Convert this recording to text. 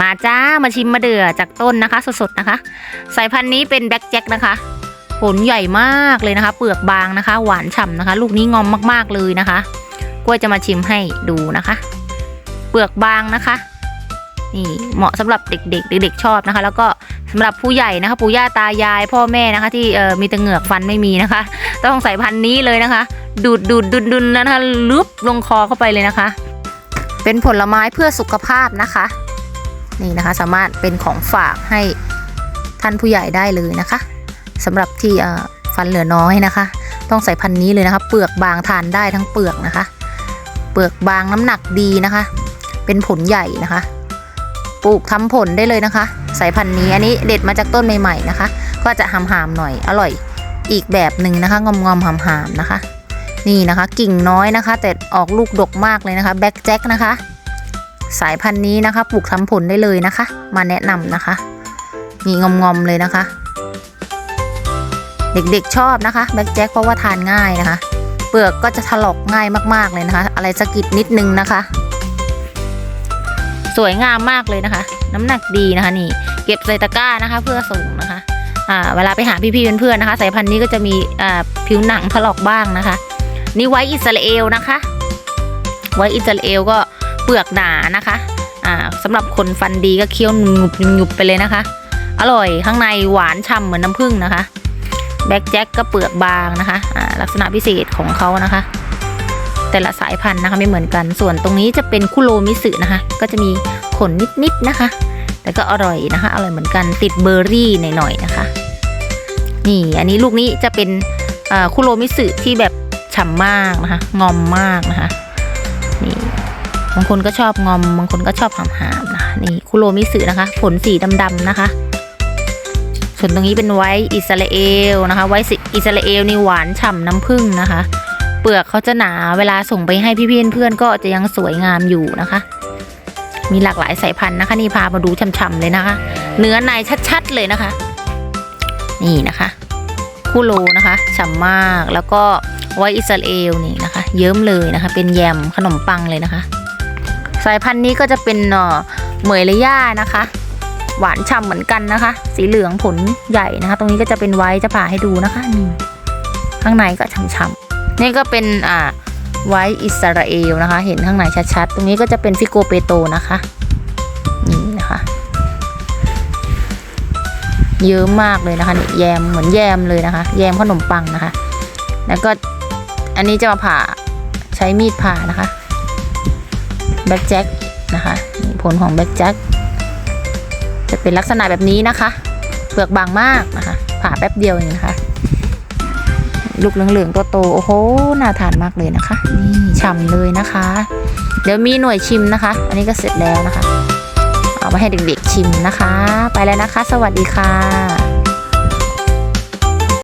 มาจ้ามาชิมมะเดื่อจากต้นนะคะ สดๆนะคะ สายพันธุ์นี้เป็นแบ็กแจ็คนะคะ ผลใหญ่มากเลยนะคะ เปลือกบางนะคะ หวานฉ่ำนะคะ ลูกนี้งอมมากๆเลยนะคะกล้วยจะมาชิมให้ดูนะคะ เปลือกบางนะคะนี่เหมาะสำหรับเด็กๆเด็กๆชอบนะคะ แล้วก็สำหรับผู้ใหญ่นะคะ ปู่ย่าตายายพ่อแม่นะคะ ที่มีแต่เหงือกฟันไม่มีนะคะ ต้องสายพันธุ์นี้เลยนะคะ ดูดดูดดุนดุนนะคะลึบลงคอเข้าไปเลยนะคะ เป็นผลไม้เพื่อสุขภาพนะคะ นี่นะคะ สามารถเป็นของฝากให้ท่านผู้ใหญ่ได้เลยนะคะสำหรับที่ฟันเหลือน้อยนะคะ ต้องใส่พันนี้เลยนะคะ เปลือกบางทานได้ทั้งเปลือกนะคะ เปลือกบางน้ำหนักดีนะคะ เป็นผลใหญ่นะคะ ปลูกทำผลได้เลยนะคะ สายพันธุ์นี้อันนี้เด็ดมาจากต้นใหม่ ๆนะคะ ก็จะหามๆหน่อยอร่อยอีกแบบหนึ่งนะคะงอมๆหามๆนะคะ นี่นะคะ กิ่งน้อยนะคะ แต่ออกลูกดกมากเลยนะคะแบ็กแจ็คนะคะ สายพันธุ์นี้นะคะ ปลูกทำผลได้เลยนะคะ มาแนะนำนะคะนี่งอมๆเลยนะคะ เด็กๆชอบนะคะแบ็กแจ็คเพราะว่าทานง่ายนะคะ เปลือกก็จะถลอกง่ายมากๆเลยนะคะ อะไรสะกิดนิดนึงนะคะ สวยงามมากเลยนะคะ น้ำหนักดีนะคะนี่ เก็บใส่ตะกร้านะคะ เพื่อส่งนะคะอ่าเวลาไปหาพี่ๆเพื่อนๆนะคะ สายพันธุ์นี้ก็จะมีอ่าผิวหนังถลอกบ้างนะคะ นี่ไว้อิสราเอลนะคะ ไว้อิสราเอลก็ ปลือกหนานะคะอ่าสำหรับคนฟันดีก็เคี้ยวหนุบหนุบไปเลยนะคะ อร่อยข้างในหวานฉ่ำเหมือนน้ำผึ้งนะคะแบ็กแจ็คก็เปลือกบางนะคะอ่าลักษณะพิเศษของเขานะคะ แต่ละสายพันธุ์นะคะไม่เหมือนกัน ส่วนตรงนี้จะเป็นคุโรมิสึนะคะ ก็จะมีขนนิดๆนะคะ แต่ก็อร่อยนะคะ อร่อยเหมือนกันติดเบอร์รี่หน่อยๆนะคะ นี่อันนี้ลูกนี้จะเป็นอ่าคุโรมิสึที่แบบฉ่ำมากนะคะ งอมมากนะคะ นี่ บางคนก็ชอบงอม บางคนก็ชอบหามๆนะคะนี่คุโรมิสึนะคะ ผลสีดำๆนะคะ ส่วนตรงนี้เป็นไว้อิสราเอลนะคะ ไว้อิสราเอลนี่หวานฉ่ำน้ำผึ้งนะคะ เปลือกเขาจะหนาเวลาส่งไปให้พี่ๆเพื่อนก็จะยังสวยงามอยู่นะคะ มีหลากหลายสายพันธุ์นะคะ นี่พามาดูช่ำๆเลยนะคะ เนื้อในชัดๆเลยนะคะ นี่นะคะคูโลนะคะฉ่ำมากแล้วก็ไว้อิสราเอลนี่นะคะ เยิ้มเลยนะคะ เป็นแยมขนมปังเลยนะคะ สายพันธุ์นี้ก็จะเป็นเอ่อเหมยเลยย่านะคะ หวานฉ่ำเหมือนกันนะคะ สีเหลืองผลใหญ่นะคะ ตรงนี้ก็จะเป็นไว้จะผ่าให้ดูนะคะนี่ข้างในก็ฉ่ำๆนี่ก็เป็นอ่าไว้อิสราเอลนะคะ เห็นข้างในชัดๆ ตรงนี้ก็จะเป็นฟิโกเปโตนะคะนี่นะคะ เยอะมากเลยนะคะนี่แยมเหมือนแยมเลยนะคะ แยมขนมปังนะคะ แล้วก็อันนี้จะมาผ่าใช้มีดผ่านะคะ แบ็กแจ็คนะคะนี่ผลของแบ็กแจ็คจะเป็นลักษณะแบบนี้นะคะ เปลือกบางมากนะคะ ผ่าแป๊บเดียวเองนะคะลูกเหลืองๆตัวโตโอ้โหน่าทานมากเลยนะคะ นี่ฉ่ำเลยนะคะ เดี๋ยวมีหน่วยชิมนะคะ อันนี้ก็เสร็จแล้วนะคะ เอามาให้เด็กๆชิมนะคะ ไปแล้วนะคะ สวัสดีค่ะ